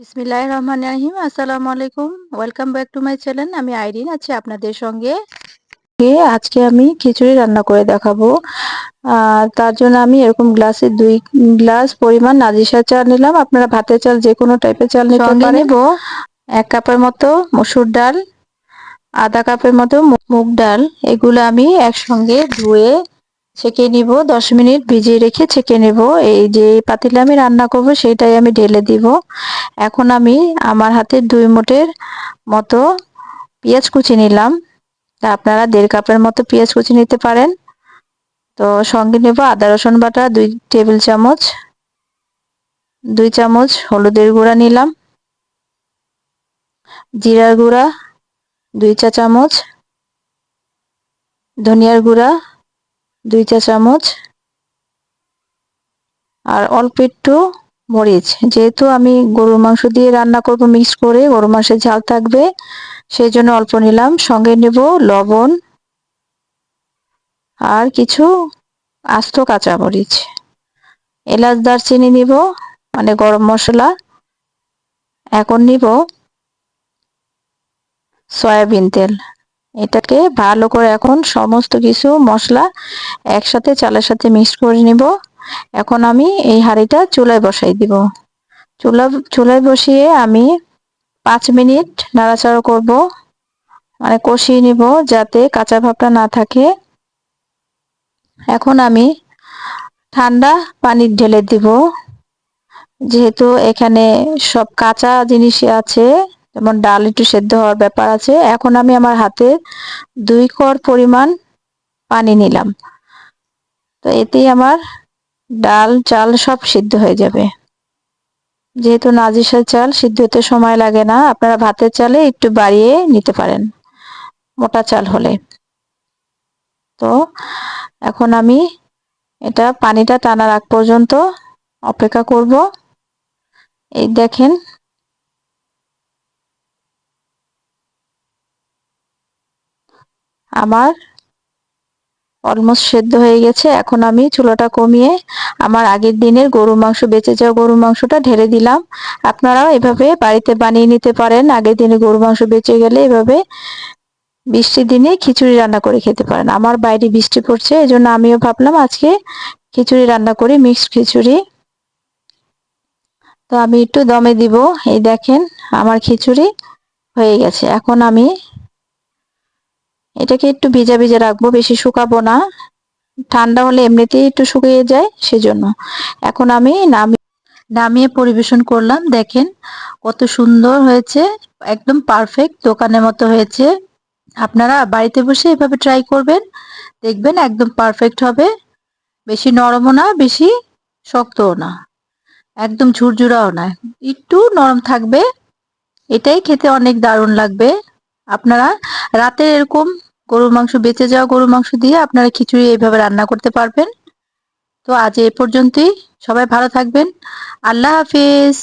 বিসমিল্লাহির রহমানির রহিম। আসসালামু আলাইকুম। Welcome back to my channel আমি আইরিন আছি আপনাদের সঙ্গে। আজকে আমি খিচুড়ি রান্না করে দেখাবো। তার জন্য আমি এরকম গ্লাসে দুই গ্লাস পরিমাণ নাজিসা চাল নিলাম। আপনারা ভাতের চাল যে কোনো টাইপের চাল নিতে পারেন। নেব। এক কাপের মতো মসুর ডাল আধা কাপের মতো মুগ ডাল। এগুলো আমি একসঙ্গে ধুয়ে ছেঁকে নিব, দশ মিনিট ভিজিয়ে রেখে ছেঁকে নেব। এই যে পাতিলে আমি রান্না করব সেটাই আমি ঢেলে দিব। এখন আমি আমার হাতে দুই মুটের মতো পেঁয়াজ কুচি নিলাম। তা আপনারা দেড় কাপের মতো পেঁয়াজ কুচি নিতে পারেন। তো সঙ্গে নেব আদা, রসুন বাটা, দুই টেবিল চামচ, দুই চামচ হলুদের গুঁড়া নিলাম। জিরার গুঁড়া, দুই চা চামচ, ধনিয়ার গুঁড়া দুই চা চামচ। আর অল্প একটু মরিচ। যেহেতু আমি গরুর মাংস দিয়ে রান্না করব মিক্স করে গরু মাংসের ঝাল থাকবে সেই জন্য অল্প নিলাম। সঙ্গে নেব লবণ আর কিছু আস্ত কাঁচামরিচ। এলাচ, দারচিনি নিব মানে গরম মশলা। এখন নিব সয়াবিন তেল। এটাকে ভালো করে এখন সমস্ত কিছু মশলা একসাথে চালের সাথে মিক্স করে নিব। এখন আমি এই হাঁড়িটা চুলায় বসাই দিব। চুলা, চুলায় বসিয়ে আমি পাঁচ মিনিট নাড়াচাড়া করব। মানে কষিয়ে নিব যাতে কাঁচা ভাবটা না থাকে। এখন আমি ঠান্ডা পানি ঢেলে দিব। যেহেতু এখানে সব কাঁচা জিনিসই আছে যেমন ডাল একটু সেদ্ধ হওয়ার ব্যাপার আছে। এখন আমি আমার হাতে দুই কর পরিমাণ পানি নিলাম। তো এতেই আমার ডাল, চাল সব সিদ্ধ হয়ে যাবে। যেহেতু নাজিসের চাল, সিদ্ধ হতে সময় লাগে না, আপনারা ভাতের চালে একটু বাড়িয়ে নিতে পারেন, মোটা চাল হলে। তো এখন আমি এটা পানিটা টানার আগ পর্যন্ত অপেক্ষা করব। এই দেখেন আমার অলমোস্ট সেদ্ধ হয়ে গেছে। এখন আমি চুলাটা কমিয়ে আমার আগের দিনের গরু মাংস, বেঁচে যাওয়া গরু মাংসটা ঢেলে দিলাম। আপনারাও এভাবে বাড়িতে বানিয়ে নিতে পারেন। আগের দিনে গরু মাংস বেঁচে গেলে এভাবে বৃষ্টির দিনে খিচুড়ি রান্না করে খেতে পারেন। আমার বাইরে বৃষ্টি পড়ছে এই জন্য আমিও ভাবলাম আজকে খিচুড়ি রান্না করি মিক্সড খিচুড়ি। তো আমি একটু দমে দিব। এই দেখেন, আমার খিচুড়ি হয়ে গেছে। এখন আমি এটাকে একটু ভিজা ভিজা রাখব, বেশি শুকাবো না। ঠান্ডা হলে এমনিতেই একটু শুকিয়ে যায়, সেজন্য। এখন আমি নামিয়ে নামিয়ে পরিবেশন করলাম। দেখেন কত সুন্দর হয়েছে, একদম পারফেক্ট দোকানের মতো হয়েছে। আপনারা বাড়িতে বসে এভাবে ট্রাই করবেন, দেখবেন একদম পারফেক্ট হবে। বেশি নরমও না, বেশি শক্তও না। একদম ঝুরঝুরাও না। একটু নরম থাকবে, এটাই খেতে অনেক দারুণ লাগবে। আপনারা রাতে এরকম গরুর মাংস বেঁচে যাওয়া গরুর মাংস দিয়ে আপনারা খিচুড়ি এইভাবে রান্না করতে পারবেন। তো আজ এ পর্যন্তই। সবাই ভালো থাকবেন। আল্লাহ হাফিজ।